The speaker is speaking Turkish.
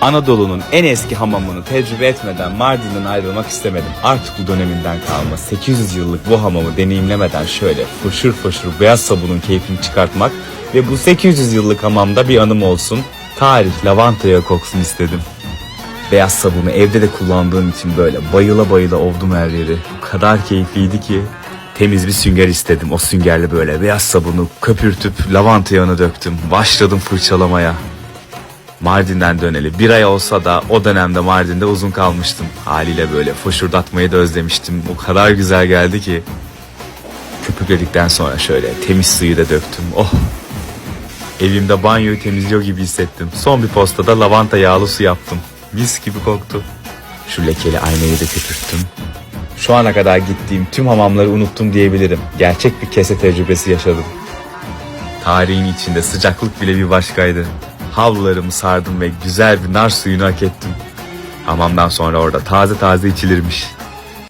Anadolu'nun en eski hamamını tecrübe etmeden Mardin'den ayrılmak istemedim. Artık bu döneminden kalma 800 yıllık bu hamamı deneyimlemeden şöyle fışır fışır beyaz sabunun keyfini çıkartmak ve bu 800 yıllık hamamda bir anım olsun. Tarih lavanta yağı koksun istedim. Beyaz sabunu evde de kullandığım için böyle bayıla bayıla ovdum her yeri. O kadar keyifliydi ki. Temiz bir sünger istedim. O süngerle böyle beyaz sabunu köpürtüp lavanta yağını döktüm. Başladım fırçalamaya. Mardin'den döneli bir ay olsa da o dönemde Mardin'de uzun kalmıştım. Haliyle böyle foşurdatmayı da özlemiştim. O kadar güzel geldi ki. Köpükledikten sonra şöyle temiz suyu da döktüm. Oh Evimde banyoyu temizliyor gibi hissettim. Son bir postada lavanta yağlı su yaptım. Mis gibi koktu. Şu lekeli aynayı da köpürttüm. Şu ana kadar gittiğim tüm hamamları unuttum diyebilirim. Gerçek bir kese tecrübesi yaşadım. Tarihin içinde sıcaklık bile bir başkaydı. Havlularımı sardım ve güzel bir nar suyunu hak ettim. Hamamdan sonra orada taze taze içilirmiş.